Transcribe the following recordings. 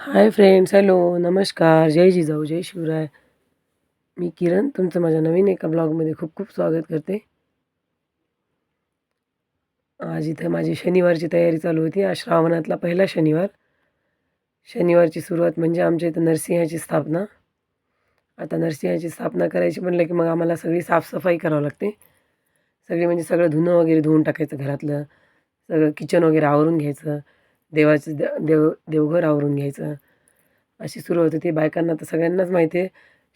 Hi friends hello नमस्कार जय जिजाऊ जय शिवराय. मी किरण तुमचं माझ्या नवीन एका ब्लॉगमध्ये खूप खूप स्वागत करते. आज इथं माझी शनिवारची तयारी चालू होती. आज श्रावणातला पहिला शनिवार. शनिवारची सुरुवात म्हणजे आमच्या इथं नरसिंहाची स्थापना. आता नरसिंहाची स्थापना करायची म्हटलं की मग आम्हाला सगळी साफसफाई करावं लागते. सगळी म्हणजे सगळं धुणं वगैरे धुवून टाकायचं घरातलं. सगळं किचन वगैरे आवरून घ्यायचं. देवाचं द देव देवघर आवरून घ्यायचं. अशी सुरुवात होती बायकांना तर सगळ्यांनाच माहिती आहे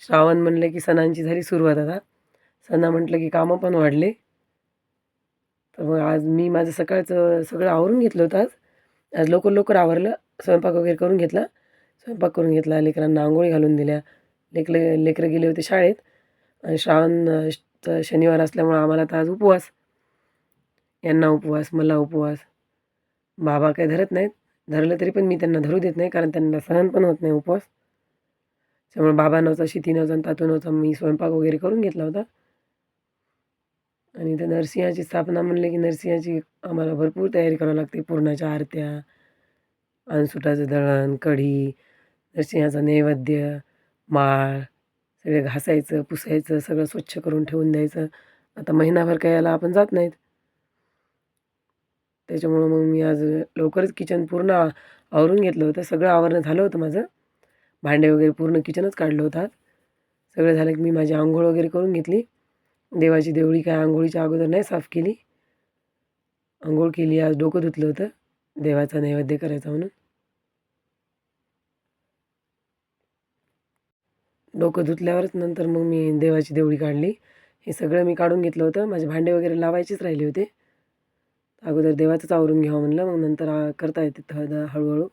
श्रावण म्हणलं की सणांची झाली सुरुवात आता. सणा म्हटलं की कामं पण वाढले. तर मग आज मी माझं सकाळचं सगळं आवरून घेतलं होतं आज. आज लवकर लवकर आवरलं. स्वयंपाक वगैरे करून घेतला. स्वयंपाक करून घेतला. लेकरांना आंघोळी घालून दिल्या. लेकरं लेकरं गेले होते शाळेत. आणि श्रावण शनिवार असल्यामुळं आम्हाला तर आज उपवास. यांना उपवास मला उपवास. बाबा काही धरत नाहीत. धरलं तरी पण मी त्यांना धरू देत नाही कारण त्यांना सहन पण होत नाही उपवास. त्यामुळे बाबा नव्हता शिती नव्हता आणि तातू नव्हता. मी स्वयंपाक वगैरे करून घेतला होता. आणि त्या नरसिंहाची स्थापना म्हणले की नरसिंहाची आम्हाला भरपूर तयारी करावी लागते. पूर्णाच्या आरत्या अनसुटाचं दळण कढी नरसिंहाचा नैवेद्य माळ सगळे घासायचं पुसायचं सगळं स्वच्छ करून ठेवून द्यायचं. आता महिनाभर काय याला आपण जात नाहीत. त्याच्यामुळं मग मी आज लवकरच किचन पूर्ण आ- आवरून घेतलं होतं. सगळं आवरणं झालं होतं माझं. भांडे वगैरे पूर्ण किचनच काढलं होतं आज. सगळं झालं की मी माझी आंघोळ वगैरे करून घेतली. देवाची देवळी काय आंघोळीच्या अगोदर नाही साफ केली. आंघोळ केली आज डोकं धुतलं होतं. देवाचा नैवेद्य करायचा म्हणून. डोकं धुतल्यावरच नंतर मग मी देवाची देवळी काढली. हे सगळं मी काढून घेतलं होतं. माझे भांडे वगैरे लावायचेच राहिले होते. अगोदर देवाचंच आवरून घ्यावं म्हणलं मग नंतर करता येते हळद हळूहळू.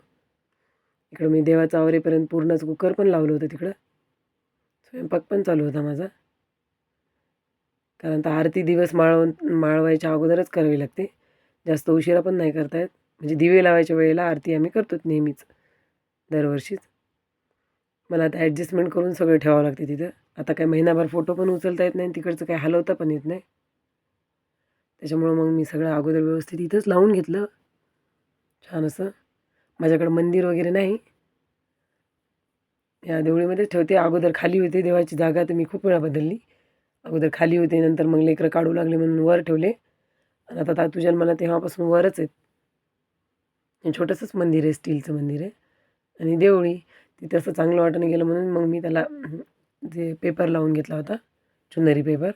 इकडं मी देवाचं आवरेपर्यंत पूर्णच कुकर पण लावलं होतं तिकडं. स्वयंपाक पण चालू होता माझा. कारण तर आरती दिवस माळवून माळवायच्या अगोदरच करावी लागते. जास्त उशिरा पण नाही करता येत. म्हणजे दिवे लावायच्या वेळेला आरती आम्ही करतोच नेहमीच दरवर्षीच. मला आता ॲडजस्टमेंट करून सगळं ठेवावं लागते तिथं. आता काय महिनाभर फोटो पण उचलता येत नाही तिकडचं काय हलवता पण येत नाही. त्याच्यामुळं मग मी सगळं अगोदर व्यवस्थित इथंच लावून घेतलं. छान असं. माझ्याकडं मंदिर वगैरे नाही. या देवळीमध्येच ठेवते. अगोदर खाली होते. देवाची जागा तर मी खूप वेळा बदलली. अगोदर खाली होते. नंतर मग लेकरं काढू लागले म्हणून वर ठेवले. आणि आता तातू जन्माला तेव्हापासून वरच आहेत. छोटंसंच मंदिर आहे. स्टीलचं मंदिर आहे. आणि देवळी. तिथे असं चांगलं वाटणं गेलं म्हणून मग मी त्याला जे पेपर लावून घेतला होता. चुनरी पेपर.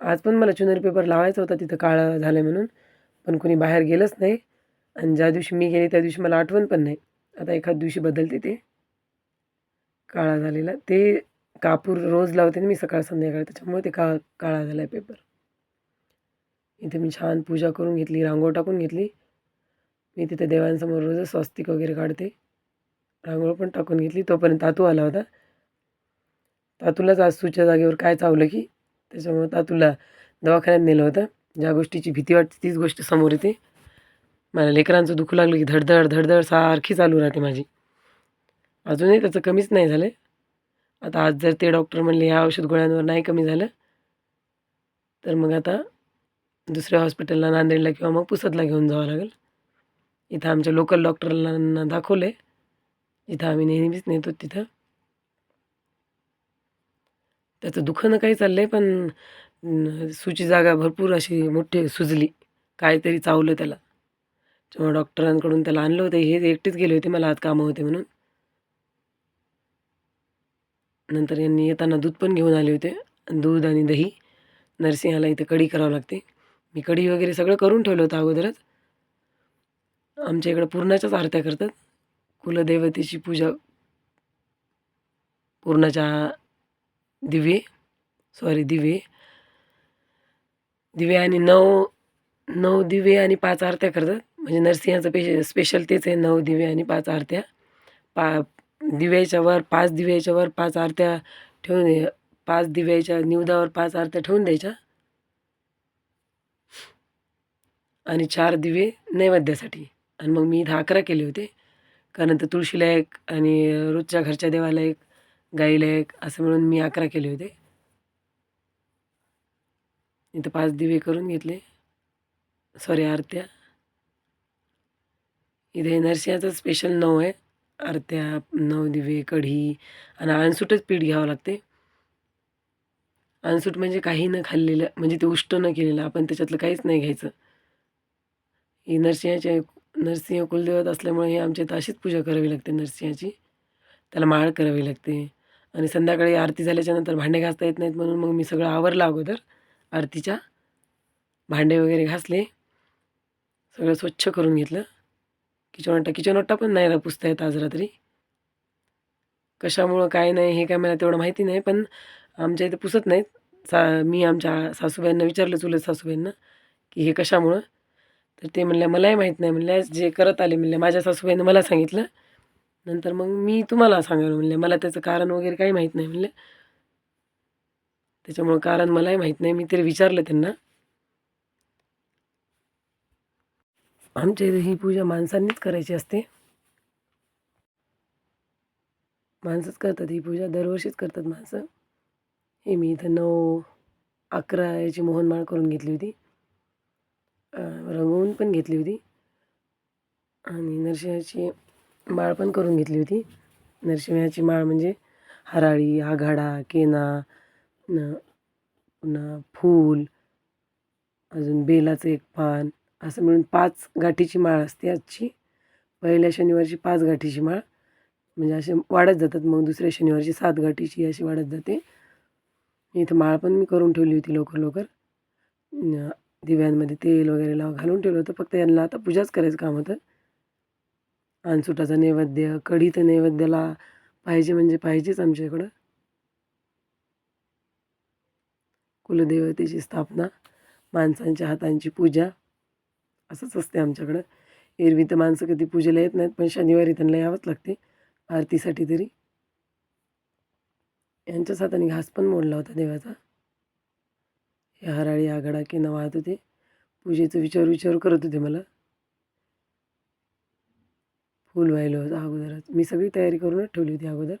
आज पण मला चुनरी पेपर लावायचा होता तिथं काळं झालं म्हणून पण कोणी बाहेर गेलंच नाही. आणि ज्या दिवशी मी गेले त्या दिवशी मला आठवण पण नाही. आता एखाद दिवशी बदलते ते. काळा झालेला. ते कापूर रोज लावते ना मी सकाळ संध्याकाळ त्याच्यामुळे ते का काळा झाला आहे पेपर. इथे मी छान पूजा करून घेतली रांगोळ टाकून घेतली. मी तिथे देवांसमोर रोजच स्वस्तिक वगैरे काढते. रांगोळ पण टाकून घेतली. तोपर्यंत तातू आला होता. तातूलाच आज सुच्या जागेवर काय चावलं की त्याच्यामुळं तातूला दवाखान्यात नेलं होतं. ज्या गोष्टीची भीती वाटते तीच गोष्ट समोर येते. मला लेकरांचं दुखू लागलं की धडधड धडधड सारखी चालू राहते माझी. अजूनही त्याचं कमीच नाही झालं. आता आज जर ते डॉक्टर म्हणले ह्या औषध गोळ्यांवर नाही कमी झालं तर मग आता दुसऱ्या हॉस्पिटलला नांदेडला किंवा मग पुसदला घेऊन जावं लागेल. इथं आमच्या लोकल डॉक्टरांना दाखवलं आहे आम्ही नेहमीच नेतो तिथं. त्याचं दुखणं काही चाललं आहे पण सुची जागा भरपूर अशी मोठी सुजली. काहीतरी चावलं त्याला. तेव्हा डॉक्टरांकडून त्याला आणलं होतं हे एकटेच गेले होते मला आज कामं होते म्हणून. नंतर यांनी येताना दूध पण घेऊन आले होते. दूध आणि दही नरसिंहाला इथं कढी करावं लागते. मी कढी वगैरे सगळं करून ठेवलं होतं अगोदरच. आमच्या इकडं पूर्णाच्याच आरत्या करतात. कुलदेवतेची पूजा पूर्णाच्या दिवे सॉरी दिवे. दिवे आणि नऊ नऊ दिवे आणि पाच आरत्या करतात. म्हणजे नरसिंहाचं पेश स्पेशल तेच आहे नऊ दिवे आणि पाच आरत्या. पा दिव्याच्या वर पाच दिव्याच्या वर पाच आरत्या ठेवून पाच दिव्याच्या निवदावर पाच आरत्या ठेवून द्यायच्या. आणि चार दिवे नैवेद्यासाठी. आणि मग मी इथं अकरा केले होते. कारण तर तुळशीला एक आणि रोजच्या घरच्या देवाला एक गाईला एक असं म्हणून मी अकरा केले होते. इथं पाच दिवे करून घेतले. सॉरी आरत्या. इथे नरसिंहाचं स्पेशल नऊ आहे. आरत्या नवदिवे कढी आणि अनसूटच पीठ घ्यावं लागते. अणसूट म्हणजे काही न खाल्लेलं म्हणजे ते उष्ट न केलेलं आपण त्याच्यातलं काहीच नाही घ्यायचं. ही नरसिंहाच्या नरसिंह कुलदेवत असल्यामुळे आमच्या इथं अशीच पूजा करावी लागते नरसिंहाची. त्याला माळ करावी लागते. आणि संध्याकाळी आरती झाल्याच्यानंतर भांडे घासता येत नाहीत म्हणून मग मी सगळं आवरलं अगोदर आरतीच्या भांडे वगैरे घासले. सगळं स्वच्छ करून घेतलं. किचन वाटा किचन वाटा पण नाही रा पुसता येत आज रात्री. कशामुळं काय नाही हे काय मला तेवढं माहिती नाही पण आमच्या इथे पुसत नाहीत. सा मी आमच्या सासूबाईंना विचारलं चुलत सासूबाईंना की हे कशामुळं? तर ते म्हणल्या मलाही माहीत नाही म्हणल्या जे करत आले म्हणल्या माझ्या सासूबाईनं मला सांगितलं. नंतर मग मी तुम्हाला सांगायला म्हणले मला त्याचं कारण वगैरे काही माहीत नाही म्हणले. त्याच्यामुळं कारण मलाही माहीत नाही मी तरी विचारलं त्यांना. आमच्या इथे ही पूजा माणसांनीच करायची असते. माणसंच करतात ही पूजा दरवर्षीच करतात माणसं. हे मी इथं नऊ अकरा याची मोहनमाळ करून घेतली होती. रंगवून पण घेतली होती. आणि नरसिंहाची माळ पण करून घेतली होती. नरसिंहाची माळ म्हणजे हराळी आघाडा केना न पुन्हा फूल अजून बेलाचं एक पान असं मिळून पाच गाठीची माळ असते आजची. पहिल्या शनिवारची पाच गाठीची माळ. म्हणजे असे वाढत जातात. मग दुसऱ्या शनिवारची सात गाठीची अशी वाढत जाते. इथं माळ पण मी करून ठेवली होती लवकर लवकर. दिव्यांमध्ये तेल वगैरे लाव घालून ठेवलं होतं. फक्त यांना आता पूजाच करायचं काम होतं. पानसुटाचा नैवेद्य कढी तर नैवेद्याला पाहिजे म्हणजे पाहिजेच आमच्या इकडं कुलदेवतेची स्थापना माणसांच्या हातांची पूजा असंच असते आमच्याकडं. एरवी तर माणसं कधी पूजेला येत नाहीत पण शनिवारी त्यांना यावंच लागते आरतीसाठी तरी. यांच्याच हाताने घास पण मोडला होता देवाचा. हे हराळी आघाडा की न वाहत होते. पूजेचं विचार विचार करत होते मला. फूल व्हायला होतं अगोदरच. मी सगळी तयारी करूनच ठेवली होती अगोदर.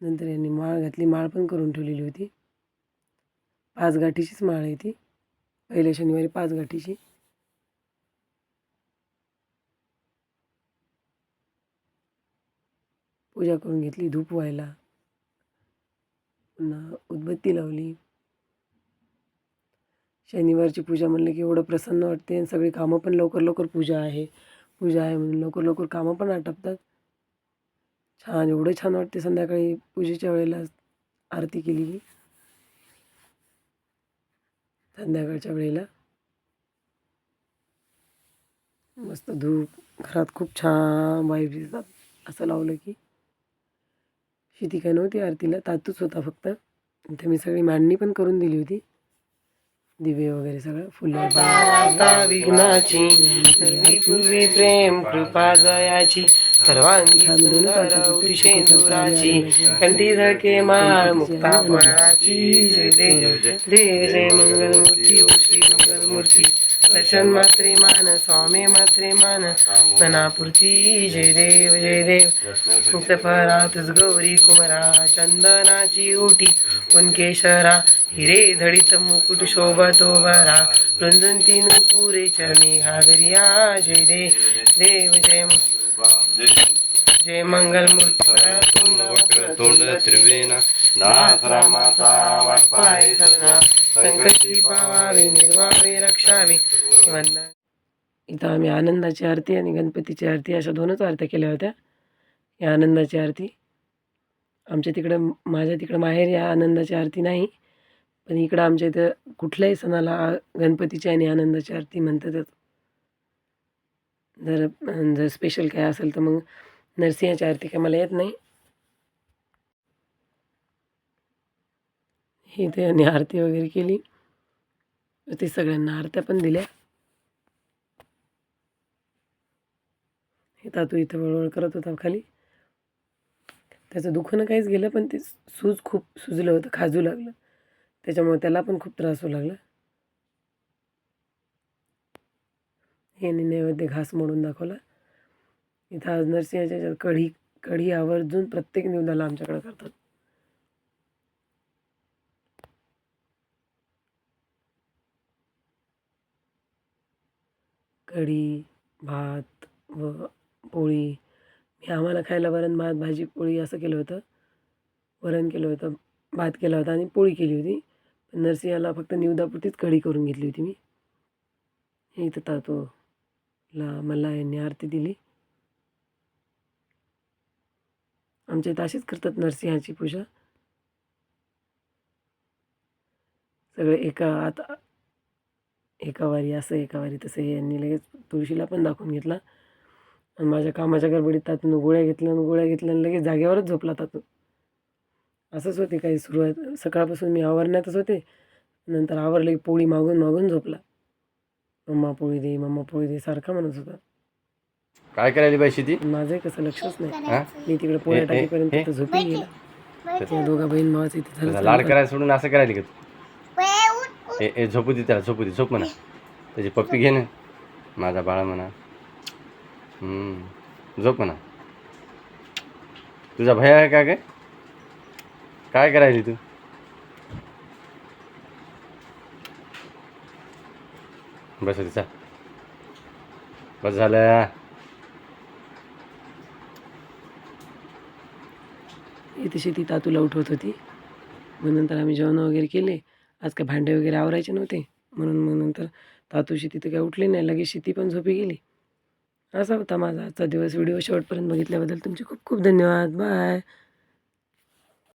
नंतर यांनी माळ घातली माळ पण करून ठेवलेली होती. पाच गाठीचीच माळ आहे ती. पहिल्या शनिवारी पाच गाठीची. पूजा करून घेतली धूप व्हायला. पुन्हा उदबत्ती लावली. शनिवारची पूजा म्हणलं की एवढं प्रसन्न वाटते आणि सगळी कामं पण लवकर लवकर पूजा आहे. पूजा आहे म्हणून लवकर लवकर कामं पण आटपतात. छान एवढं छान वाटते संध्याकाळी पूजेच्या वेळेला आरती केली की संध्याकाळच्या वेळेला. मस्त धूप घरात खूप छान वाईब दिसतात असं लावलं की. शेती काय नव्हती आरतीला तातूच होता फक्त. इथे मी सगळी मांडणी पण करून दिली होती. दिवे वगैरे सगळं फुलं विघ्नाची पूर्वी प्रेम कृपा जयाची ओटी शेंदुराची कंठी झळके माळ मुक्ता फळाची जय देव देव जय मंगलमूर्ती श्री मंगलमूर्ती. दर्शन मात्रे मान स्वामी मात्रे मान मनापुरती जय देव जय देव. मुक्त फरातच गौरी कुमरा चंदनाची ओटी कुणकेशरा हिरे झडित मुकुट शोभा बरा रुंदून तीन पुरे चरणी घागरिया जय दे देव जय जय मंगल तोंड त्रिवेणा नासरामाचा वाटपाय सजना संकटी रक्षावे वंदन. इथं आम्ही आनंदाची आरती आणि गणपतीची आरती अशा दोनच आरत्या केल्या होत्या. या आनंदाची आरती आमच्या तिकडं माझ्या तिकडं माहेर या आनंदाची आरती नाही. पण इकडं आमच्या इथं कुठल्याही सणाला गणपतीची आणि आनंदाची आरती म्हणतातच जर जर स्पेशल काय असेल तर मग नरसिंहाची आरती काय मला येत नाही. हे ते आणि आरती वगैरे केली. ते सगळ्यांना आरत्या पण दिल्या. हे तातू इथं वळवळ करत होता खाली. त्याचं दुखणं काहीच गेलं पण ते सूज खूप सुजलं होतं खाजू लागलं. त्याच्यामुळे त्याला पण खूप त्रास होऊ लागला. यांनी नैवेद्य घास मोडून दाखवला. इथं आज नरसिंहाच्या याच्यात कढी कढी आवर्जून प्रत्येक निवदाला आमच्याकडे करतात. कढी भात व पोळी. मी आम्हाला खायला वरण भात भाजी पोळी असं केलं होतं. वरण केलं होतं भात केला होता आणि पोळी केली होती. पण नरसिंहाला फक्त निवदापुरतीच कढी करून घेतली होती मी. हे इथं तातोला मला यांनी आरती दिली. आमच्या इथं अशीच करतात नरसिंहाची पूजा. सगळे एका आता एका वारी असं एका वारी तसं हे यांनी लगेच तुळशीला पण दाखवून घेतला. आणि माझ्या कामाच्या गडबडीत तातून गोळ्या घेतल्या आणि गोळ्या घेतल्या आणि लगेच जागेवरच झोपला तातून. असंच होते काही सुरुवात सकाळपासून मी आवरण्यातच होते. नंतर आवरलं की पोळी मागून मागून झोपला. मम्मा पोळी दे मम्मा पोळी दे सारखा म्हणत होता. काय करायली बाई शेती? पण माझंही कसं लक्षच नाही. हा? मी तिकडे पोळ्या टाकीपर्यंत तर झोपी गेला. त्या दोघा बहीण भावाचं इथे झालं लाड. करायला सोडून असं करायला का तू? ए ए झोपू दे त्याला झोपू दे झोप म्हणा. त्याची पप्पी घे ना. माझा बाळा म्हणा. हम्म, झोप म्हणा. तुझा भय आहे का काय काय करायली तू? बस तिचा बस झालं. इथे शेती तातूला उठवत होती. मग नंतर आम्ही जेवण वगैरे केले. आज काय भांडे वगैरे आवरायचे नव्हते. म्हणून मग नंतर तातूशी तिथं काय उठली नाही. लगेच शेती पण झोपी गेली. असा होता माझा आजचा दिवस. व्हिडिओ शेवटपर्यंत बघितल्याबद्दल तुमचे खूप खूप धन्यवाद. बाय.